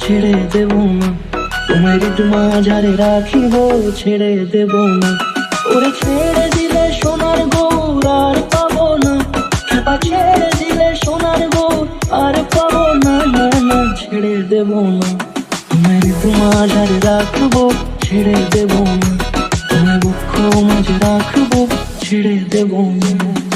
ছেড়ে দেব না। তোমার মাঝারে রাখিব, ছেড়ে দেব না। ওরে ছেড়ে দিলে সোনার গৌর আর পাবো না। খেপা ছেড়ে দিলে সোনার গৌর আর পাবো না না না, ছেড়ে দেব না। তোমার মাঝারে রাখব, ছেড়ে দেব না। তোমার বক্ষ মাঝে রাখব, ছেড়ে দেব না।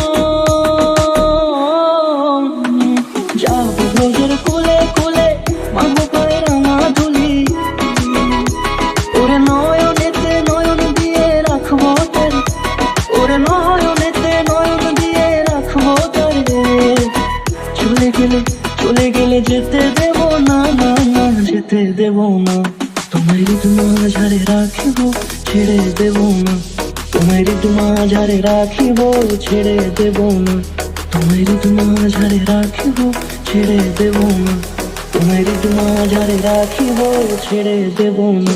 ওরে নয়নেতে নয়ন দিয়ে রাখব তোর চলে গেলে চলে গেলে যেতে দেব না না না, যেতে দেব না। তোমার মাঝারে রাখিব, ছেড়ে দেব না। তোমার মাঝারে রাখিব, ছেড়ে দেব না। তোমার মাঝারে রাখিব, ছেড়ে দেব না। তোমার মাঝারে রাখিব, ছেড়ে দেব না।